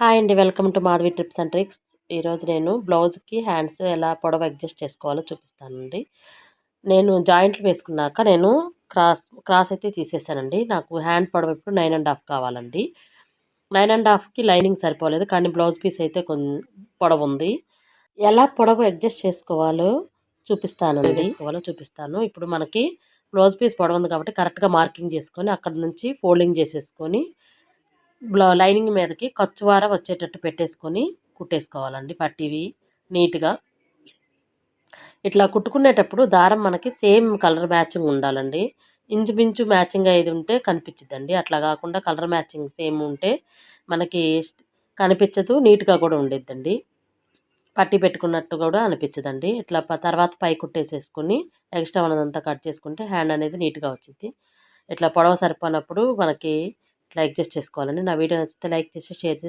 Hi అండి. Welcome to Madhavi trips and tricks. ఈరోజు నేను బ్లౌజ్కి హ్యాండ్స్ ఎలా పొడవు అడ్జస్ట్ చేసుకోవాలో చూపిస్తానండి. నేను జాయింట్లు వేసుకున్నాక నేను క్రాస్ క్రాస్ అయితే తీసేసానండి. నాకు హ్యాండ్ పొడవు ఇప్పుడు నైన్ అండ్ హాఫ్ కావాలండి. నైన్ అండ్ హాఫ్కి లైనింగ్ సరిపోలేదు కానీ బ్లౌజ్ పీస్ అయితే కొంచెం పొడవు ఉంది. ఎలా పొడవు అడ్జస్ట్ చేసుకోవాలో చూపిస్తానండి వేసుకోవాలో చూపిస్తాను. ఇప్పుడు మనకి బ్లౌజ్ పీస్ పొడవు ఉంది కాబట్టి కరెక్ట్గా మార్కింగ్ చేసుకొని అక్కడ నుంచి ఫోల్డింగ్ చేసేసుకొని లైనింగ్ మీదకి ఖర్చువార వచ్చేటట్టు పెట్టేసుకొని కుట్టేసుకోవాలండి పట్టివి నీట్గా. ఇట్లా కుట్టుకునేటప్పుడు దారం మనకి సేమ్ కలర్ మ్యాచింగ్ ఉండాలండి. ఇంచుమించు మ్యాచింగ్ అయ్యేది ఉంటే కనిపించదండి అట్లా కాకుండా కలర్ మ్యాచింగ్ సేమ్ ఉంటే మనకి కనిపించదు నీట్గా కూడా ఉండేద్దండి. పట్టి పెట్టుకున్నట్టు కూడా అనిపించదండి. ఇట్లా తర్వాత పై కుట్టేసేసుకొని ఎక్స్ట్రా ఉన్నదంతా కట్ చేసుకుంటే హ్యాండ్ అనేది నీట్గా వచ్చింది ఇట్లా పొడవ సరిపోనప్పుడు మనకి లైక్ చేసి చేసుకోవాలండి. నా వీడియో నచ్చితే లైక్ చేసి షేర్ చేసి